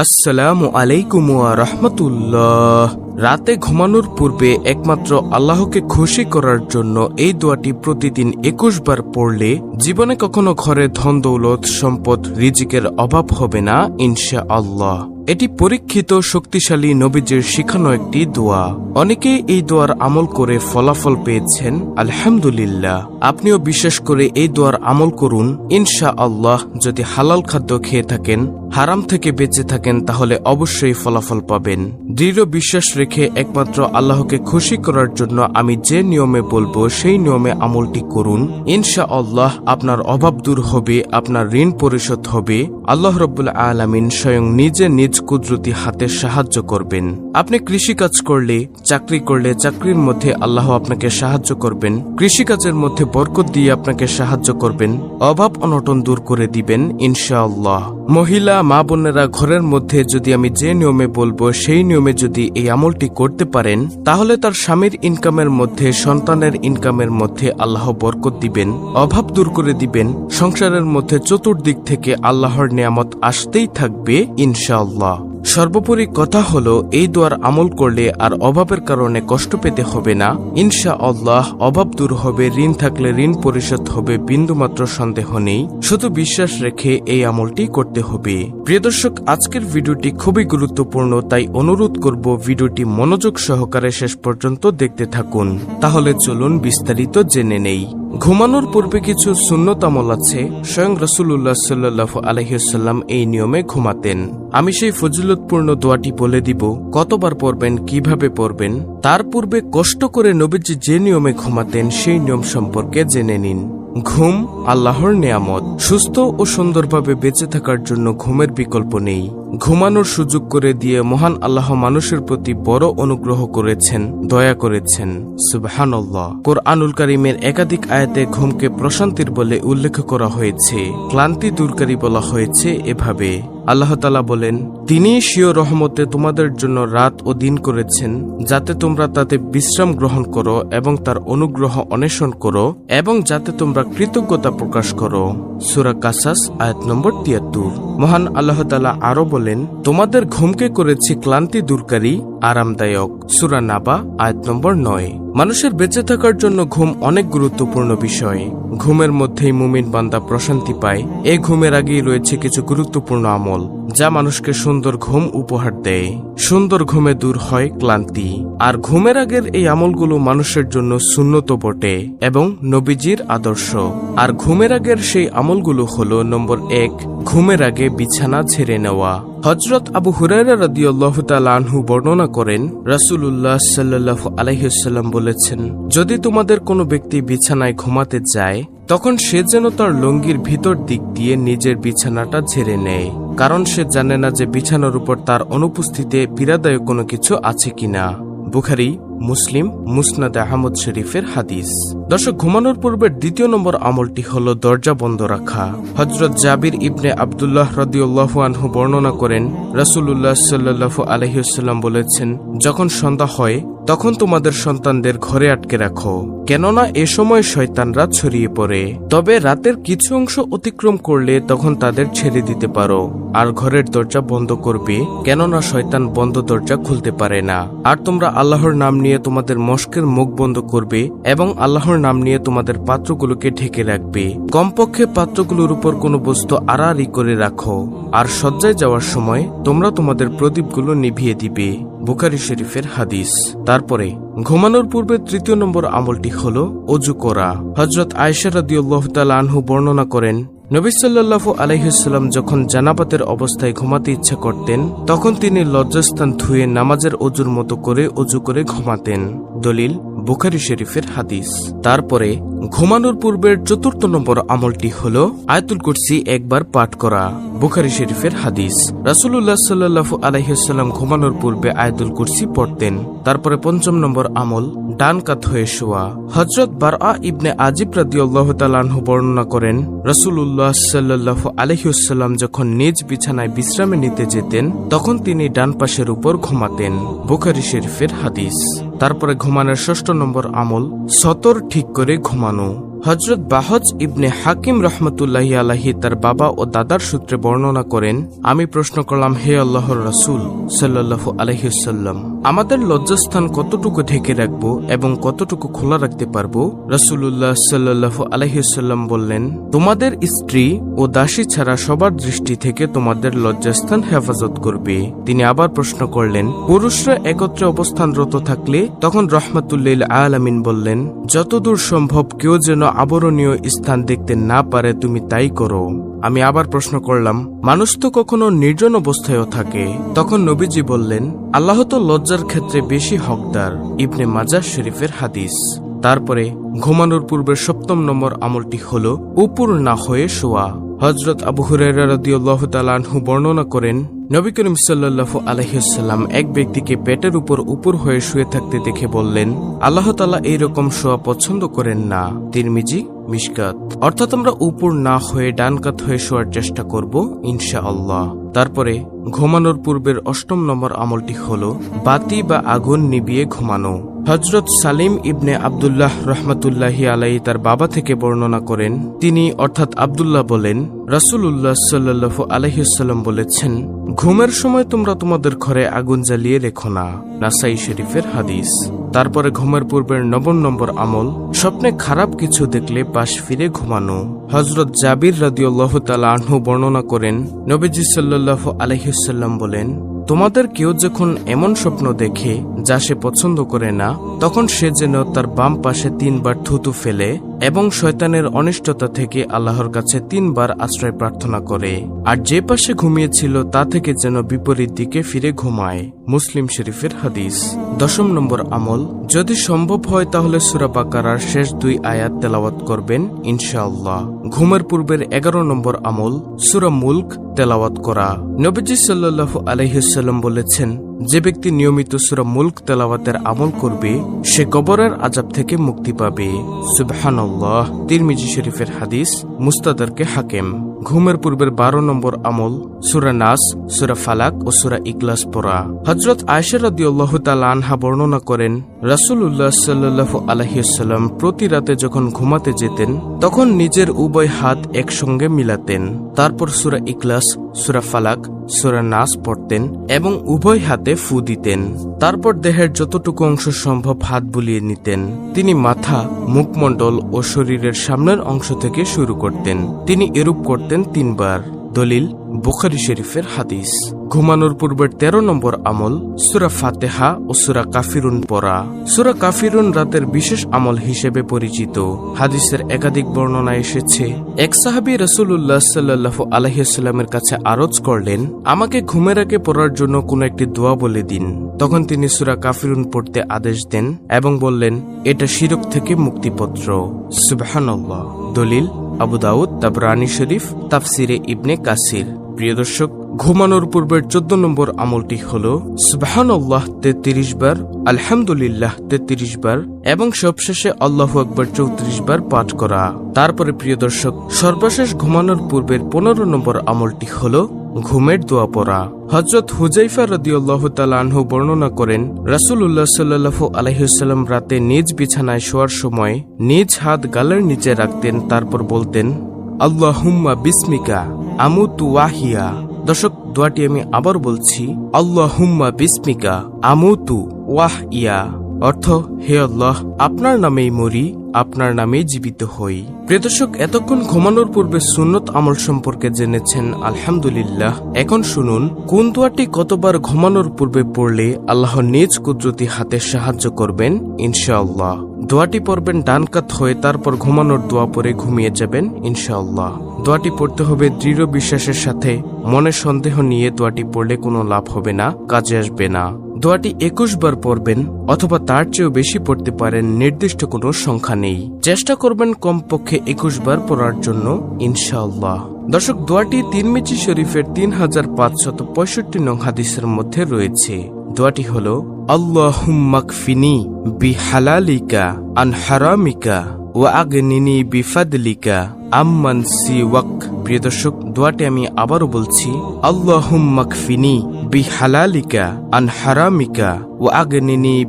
আসসালামু আলাইকুম রাহমাতুল্লাহ। রাতে ঘুমানোর পূর্বে একমাত্র আল্লাহকে খুশি করার জন্য এই দোয়াটি প্রতিদিন একুশ বার পড়লে জীবনে কখনো ঘরে ধন, দৌলত, সম্পদ, রিজিকের অভাব হবে না ইনশা আল্লাহ এটি পরীক্ষিত শক্তিশালী নবীজের শিখানো একটি দোয়া। অনেকে এই দোয়ার আমল করে ফলাফল পেয়েছেন, আলহামদুলিল্লাহ। আপনিও বিশ্বাস করে এই দোয়ার আমল করুন ইনশা আল্লাহ যদি হালাল খাদ্য খেয়ে থাকেন হারাম থেকে বেঁচে থাকেন তাহলে অবশ্যই ফলাফল পাবেন। দৃঢ় বিশ্বাস রেখে একমাত্র আল্লাহকে খুশি করার জন্য আমি যে নিয়মে বলব সেই নিয়মে আমলটি করুন। ইনশা আল্লাহ আপনার অভাব দূর হবে, আপনার ঋণ পরিশোধ হবে। আল্লাহ রব্বুল আলামিন স্বয়ং নিজে নিজ কুদরতি হাতে সাহায্য করবেন। আপনি কৃষিকাজ করলে, চাকরি করলে চাকরির মধ্যে আল্লাহ আপনাকে সাহায্য করবেন। কৃষিকাজের মধ্যে বরকত দিয়ে আপনাকে সাহায্য করবেন। অভাব অনটন দূর করে দিবেন, ইনশাআল্লাহ। মহিলা মা বোনেরা ঘরের মধ্যে যদি আমি যে নিয়মে বলব, সেই নিয়মে যদি এই আমলটি করতে পারেন, তাহলে তার স্বামীর ইনকামের মধ্যে, সন্তানের ইনকামের মধ্যে আল্লাহ বরকত দিবেন, অভাব দূর করে দিবেন। সংসারের মধ্যে চতুর্দিক থেকে আল্লাহর নিয়ামত আসতেই থাকবে, ইনশাআল্লাহ। সর্বোপরি কথা হলো, এই দোয়ার আমল করলে আর অভাবের কারণে কষ্ট পেতে হবে না। ইনশা আল্লাহ অভাব দূর হবে, ঋণ থাকলে ঋণ পরিশোধ হবে, বিন্দুমাত্র সন্দেহ নেই। শুধু বিশ্বাস রেখে এই আমলটি করতে হবে। প্রিয় দর্শক, আজকের ভিডিওটি খুবই গুরুত্বপূর্ণ, তাই অনুরোধ করব ভিডিওটি মনোযোগ সহকারে শেষ পর্যন্ত দেখতে থাকুন। তাহলে চলুন বিস্তারিত জেনে নেই। ঘুমানোর পূর্বে কিছু সুন্নত আমল আছে। স্বয়ং রসুল্লাহ সাল্লাহ আলহিসাল্লাম এই নিয়মে ঘুমাতেন। আমি সেই ফজিলতপূর্ণ দোয়াটি বলে দিব, কতবার পড়বেন, কীভাবে পড়বেন, তার পূর্বে কষ্ট করে নবীজি যে নিয়মে ঘুমাতেন সেই নিয়ম সম্পর্কে জেনে নিন। ঘুম আল্লাহর নেয়ামত। সুস্থ ও সুন্দরভাবে বেঁচে থাকার জন্য ঘুমের বিকল্প নেই। ঘুমানোর সুযোগ করে দিয়ে মহান আল্লাহ মানুষের প্রতি বড় অনুগ্রহ করেছেন, দয়া করেছেন। সুবহানাল্লাহ। কোরআনুল কারিমের একাধিক আয়াতে ঘুমকে প্রশান্তির বলে উল্লেখ করা হয়েছে। ক্লান্তি দূরকারী বলা হয়েছে এভাবে। আল্লাহ তালা বলেন তিনি স্বীয় রহমতে তোমাদের জন্য রাত ও দিন করেছেন, যাতে তোমরা তাতে বিশ্রাম গ্রহণ করো এবং তার অনুগ্রহ অন্বেষণ করো এবং যাতে তোমরা কৃতজ্ঞতা প্রকাশ করো। সুরা কাসাস, আয়াত নম্বর তিয়াত্তর। মহান আল্লাহ তালা আরও বলেন, তোমাদের ঘুমকে করেছি ক্লান্তি দূরকারী, আরামদায়ক। সুরা নাবা, আয়াত নম্বর নয়। মানুষের বেঁচে থাকার জন্য ঘুম অনেক গুরুত্বপূর্ণ বিষয়। ঘুমের মধ্যেই মুমিন বান্দা প্রশান্তি পায়। এই ঘুমের আগেই রয়েছে কিছু গুরুত্বপূর্ণ আমল। যা মানুষকে সুন্দর ঘুম উপহার দেয়। সুন্দর ঘুমে দূর হয় ক্লান্তি। আর ঘুমের আগের এই আমলগুলো মানুষের জন্য শূন্যত বটে এবং নবীজির আদর্শ। আর ঘুমের আগের সেই আমলগুলো হলো নম্বর এক, ঘুমের আগে বিছানা ছেড়ে নেওয়া। হজরত আবু হুরাইরা রাদিয়াল্লাহু তাআলা আনহু বর্ণনা করেন, রাসূলুল্লাহ সাল্লাল্লাহু আলাইহি ওয়াসাল্লাম বলেছেন, যদি তোমাদের কোনো ব্যক্তি বিছানায় ঘুমাতে যায় তখন সে যেন তার লুঙ্গির ভিতর দিক দিয়ে নিজের বিছানাটা ঝেড়ে নেয়, কারণ সে জানে না যে বিছানার উপর তার অনুপস্থিতিতে পীড়াদায়ক কোনো কিছু আছে কিনা। বুখারি মুসলিম মুসনাদ আহমদ শরীফের হাদিস। দর্শক, ঘুমানোর পূর্বের দ্বিতীয় নম্বর আমলটি হল দরজা বন্ধ রাখা। হজরত জাবির ইবনে আবদুল্লাহ রদিউল্লাহ আনহু বর্ণনা করেন রাসুল্লাহ সাল্লাহ আলহিউসাল্লাম বলেছেন, যখন সন্ধ্যা হয়, তখন তোমাদের সন্তানদের ঘরে আটকে রাখো, কেননা এ সময় শয়তানরা ছড়িয়ে পড়ে। তবে রাতের কিছু অংশ অতিক্রম করলে তখন তাদের ছেড়ে দিতে পারো, আর ঘরের দরজা বন্ধ করবে, কেননা শয়তান বন্ধ দরজা খুলতে পারে না। আর তোমরা আল্লাহর নাম নিয়ে তোমাদের মস্কের মুখ বন্ধ করবে এবং আল্লাহর নাম নিয়ে তোমাদের পাত্রগুলোকে ঢেকে রাখবে। কমপক্ষে পাত্রগুলোর উপর কোনো বস্তু আড়াআড়ি করে রাখো। আর সজ্জায় যাওয়ার সময় তোমরা তোমাদের প্রদীপগুলো নিভিয়ে দিবে। বুখারি শরীফের হাদিস। তারপরে, ঘুমানোর পূর্বে তৃতীয় নম্বর আমলটি হল অজু করা। হজরত আয়সা রাদিউল্লাহ তাআলা আনহু বর্ণনা করেন নবী আলহিসাল্লাম যখন জানাবাতের অবস্থায় ঘুমাতে ইচ্ছা করতেন, তখন তিনি লজ্জাস্থান ধুয়ে নামাজের অজুর মতো করে অজু করে ঘুমাতেন। দলিল বুখারি শরীফের হাদিস। তারপরে, ঘুমানোর পূর্বের চতুর্থ নম্বর আমলটি হল আয়তুল কুরসি একবার পাঠ করা, বুখারি শরীফের হাদিস। রাসুল্লাহ সাল্লাহু আলহিহাল্লাম ঘুমানোর পূর্বে আয়তুল কুরসি পড়তেন। তারপরে পঞ্চম নম্বর আমল, ডান কাত হয়ে শোয়া। হজরত বার আ ইবনে আজিব রাদিউল্লাহ তালানহু বর্ণনা করেন রসুল্লাহ সাল্লাহু আলহিউসাল্লাম যখন নিজ বিছানায় বিশ্রামে নিতে যেতেন, তখন তিনি ডান পাশের উপর ঘুমাতেন, বুখারি শরীফের হাদিস। তারপরে ঘুমানোর ষষ্ঠ নম্বর আমল সতর ঠিক করে ঘুমানো। হজরত বাহজ ইবনে হাকিম রহমতুল্লাহ আলাহি তার বাবা ও দাদার সূত্রে বর্ণনা করেন, আমি প্রশ্ন করলাম, হে আল্লাহর রাসূল সাল্লাল্লাহু আলাইহিসাল্লাম আমাদের লজ্জাস্থান কতটুকু ঢেকে রাখব এবং কতটুকু খোলা রাখতে পারব? রাসূলুল্লাহ সাল্লাল্লাহু আলাইহিসাল্লাম বললেন, তোমাদের স্ত্রী ও দাসী ছাড়া সবার দৃষ্টি থেকে তোমাদের লজ্জাস্থান হেফাজত করবে। তিনি আবার প্রশ্ন করলেন, পুরুষরা একত্রে অবস্থানরত থাকলে? তখন রহমাতুল্লিল আলামিন বললেন, যতদূর সম্ভব কেউ যেন আবরণীয় স্থান দেখতে না পারে, তুমি তাই করো। আমি আবার প্রশ্ন করলাম, মানুষ তো কখনো নির্জন অবস্থায়ও থাকে। তখন নবীজি বললেন, আল্লাহ তো লজ্জার ক্ষেত্রে বেশি হকদার, ইবনে মাজার শরীফের হাদিস। তারপরে, ঘুমানোর পূর্বের সপ্তম নম্বর আমলটি হল, উপর না হয়ে শোয়া। হজরত আবু হুরাইরাদিউল্লাহতালাহু বর্ণনা করেন নবী করিম সাল্লাল্লাহু আলহিসাল্লাম এক ব্যক্তিকে পেটের উপর উপর হয়ে শুয়ে থাকতে দেখে বললেন, আল্লাহ তালা এইরকম শোয়া পছন্দ করেন না। তিরমিজি, মিশকাত। অর্থাৎ আমরা উপর না হয়ে ডান কাত হয়ে শোয়ার চেষ্টা করব ইনশা আল্লাহ তারপরে ঘুমানোর পূর্বের অষ্টম নম্বর আমলটি হল, বাতি বা আগুন নিবিয়ে ঘুমানো। হজরত সালিম ইবনে আবদুল্লাহ রহমতুল্লাহি আলাই তার বাবা থেকে বর্ণনা করেন, তিনি অর্থাৎ আবদুল্লাহ বলেন রাসুল্লাহ সাল্লাহ আলহিসাল্লাম বলেছেন ঘুমের সময় তোমরা তোমাদের ঘরে আগুন জ্বালিয়ে রেখো না, নাসাই শরীফের হাদিস। তারপরে ঘুমের পূর্বের নবম নম্বর আমল, স্বপ্নে খারাপ কিছু দেখলে পাশ ফিরে ঘুমানো। হজরত জাবির রাদিউল্লাহ তালা আনহু বর্ণনা করেন, নবীজি সাল্লাহ আলহিসাল্লাম বলেন, তোমাদের কেউ যখন এমন স্বপ্ন দেখে যা সে পছন্দ করে না, তখন সে যেন তার বাম পাশে তিনবার থুতু ফেলে এবং শয়তানের অনিষ্টতা থেকে আল্লাহর কাছে তিনবার আশ্রয় প্রার্থনা করে। আর যে পাশে ঘুমিয়েছিল, তা থেকে যেন বিপরীত দিকে ফিরে ঘুমায়। মুসলিম শরীফের হাদিস। দশম নম্বর আমল, যদি সম্ভব হয় তাহলে সুরা বাকারার শেষ দুই আয়াত তেলাওয়াত করবেন, ইনশাআল্লাহ। ঘুমের পূর্বের এগারো নম্বর আমল, সুরা মুল্ক, তেলাওয়াত করা। নবীজি সাল্লাল্লাহু আলাইহিসাল্লাম বলেছেন যে ব্যক্তি নিয়মিত সুরা মুলক তেলাওয়াতের আমল করবে, সে কবরের আজাব থেকে মুক্তি পাবে। সুবহানাল্লাহ। তিরমিজি শরীফের হাদিস, মুস্তাদারকে হাকেম। ঘুমের পূর্বের বারো নম্বর আমল, সুরা নাস, সুরা ফালাক ও সুরা ইকলাস পড়া। হজরত আয়সারদিউল্লাহ তালা আনহা বর্ণনা করেন রাসুল্লাহ সাল্লাহ আলহিসাল্লাম প্রতি রাতে যখন ঘুমাতে যেতেন, তখন নিজের উভয় হাত একসঙ্গে মিলাতেন। তারপর সুরা ইকলাস সুরা ফালাক, সুরা নাস পড়তেন এবং উভয় হাতে ফু দিতেন। তারপর দেহের যতটুকু অংশ সম্ভব হাত বুলিয়ে নিতেন। তিনি মাথা, মুখমণ্ডল ও শরীরের সামনের অংশ থেকে শুরু করতেন। তিনি এরূপ করতেন তিনবার। দলিল বুখারি শরীফের হাদিস। ঘুমানোর পূর্বের তেরো নম্বর আমল সুরা ফাতেহা ও সুরা কাফিরুন পড়া। সুরা কাফিরুন রাতের বিশেষ আমল হিসেবে পরিচিত। হাদিসের একাধিক বর্ণনা এসেছে। এক সাহাবি রসুল্লাহ সাল্লাহ আলহিসাল্লামের কাছে আরজ করলেন, আমাকে ঘুমের আগে পড়ার জন্য কোনো একটি দোয়া বলে দিন। তখন তিনি সুরা কাফিরুন পড়তে আদেশ দেন এবং বললেন, এটা শিরক থেকে মুক্তিপত্র। সুবাহান্লাহ দলিল আবু দাউদ, তাবরানি শরীফ, তাফসিরে ইবনে কাসির। প্রিয় দর্শক, ঘুমানোর পূর্বের চোদ্দ নম্বর আমলটি হল সুবাহান্লাহ তেত্রিশ বার, আলহামদুলিল্লাহ তেত্রিশ বার, এবং সবশেষে আল্লাহ আকবর চৌত্রিশ বার পাঠ করা। তারপরে প্রিয় দর্শক, সর্বশেষ ঘুমানোর পূর্বের পনেরো নম্বর আমলটি হল ঘুমের দোয়া পড়া। হজরত হুজাইফা রদিউল্লাহ তালাহ বর্ণনা করেন রাসুল্লাহ সাল্লাহ আলহিসাল্লাম রাতে নিজ বিছানায় শোয়ার সময় নিজ হাত গালের নিচে রাখতেন, তারপর বলতেন আল্লাহ হুম্মা বিস্মিকা, আমুতু ওয়াহিয়া। দর্শক, দোয়াটি আমি আবার বলছি আল্লাহ হুম্মা বিস্মিকা, আমুতু ওয়াহ ইয়া অর্থ, হে আল্লাহ, আপনার নামেই মরি আপনার নামে জীবিত হই। প্রিয়দর্শক এতক্ষণ ঘুমানোর পূর্বে সুন্নত আমল সম্পর্কে জেনেছেন, আলহামদুলিল্লাহ। এখন শুনুন, কোন দোয়াটি কতবার ঘুমানোর পূর্বে পড়লে আল্লাহ নিজ কুদরতি হাতে সাহায্য করবেন? ইনশাআল্লাহ। দোয়াটি পড়বেন ডান কাত হয়ে তারপর ঘুমানোর দোয়া পরে ঘুমিয়ে যাবেন, ইনশাআল্লাহ। দোয়াটি পড়তে হবে দৃঢ় বিশ্বাসের সাথে। মনে সন্দেহ নিয়ে দোয়াটি পড়লে কোনো লাভ হবে না, কাজে আসবে না। দোয়াটি একুশ বার পড়বেন অথবা তার চেয়েও বেশি পড়তে পারেন, নির্দিষ্ট কোনো সংখ্যা নেই। চেষ্টা করবেন কমপক্ষে একুশ বার পড়ার জন্য, ইনশাআল্লাহ। দর্শক, দোয়াটি তিনমিচি শরীফের তিন হাজার পাঁচশত পঁয়ষট্টি নং হাদিসের মধ্যে রয়েছে। দোয়াটি হল আল্লাহুম্মাকফিনি বি হালালিকা আন হারামিকা ও বিফাদলিকা আম্মান সি ওয়াক প্রিয় দর্শক, দোয়াটি আমি আবারও বলছি আল্লাহুম মাকফিনি বি হালালিকা আন ও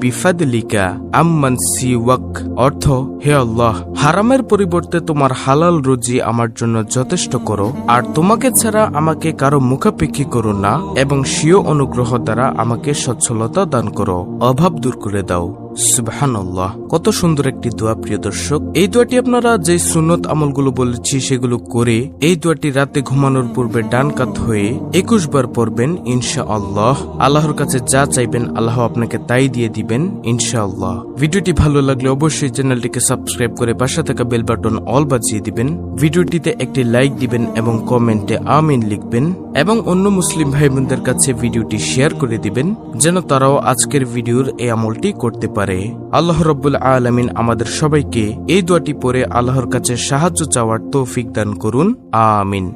বিফাদলিকা আম্মান সিওয়াক অর্থ, হে আল্লাহ, হারামের পরিবর্তে তোমার হালাল রুজি আমার জন্য যথেষ্ট করো, আর তোমাকে ছাড়া আমাকে কারও মুখাপেক্ষী করো না, এবং স্বীয় অনুগ্রহ দ্বারা আমাকে সচ্ছলতা দান করো। অভাব দূর করে দাও। সুবহানাল্লাহ। কত সুন্দর একটি দোয়া, প্রিয় দর্শক। এই দোয়াটি আপনারা যে সুন্নত আমলগুলো বলেছি, সেগুলো করে এই দোয়াটি রাতে ঘুমানোর পূর্বে ডান কাত হয়ে একুশ বার পড়বেন ইনশা আল্লাহ। আল্লাহর কাছে যা চাইবেন, আল্লাহ আপনাকে তাই দিয়ে দিবেন ইনশা আল্লাহ ভিডিওটি ভালো লাগলে অবশ্যই চ্যানেলটিকে সাবস্ক্রাইব করে পাশে থাকা বেল বাটন অল বাজিয়ে দিবেন। ভিডিওটিতে একটি লাইক দিবেন এবং কমেন্টে আমিন লিখবেন এবং অন্য মুসলিম ভাই বোনদের কাছে ভিডিওটি শেয়ার করে দিবেন, যেন তারাও আজকের ভিডিওর এই আমলটি করতে পারে। আল্লাহ রব্বুল আলমিন আমাদের সবাইকে এই দোয়াটি পরে আল্লাহর কাছে সাহায্য চাওয়ার তৌফিক দান করুন। আমিন।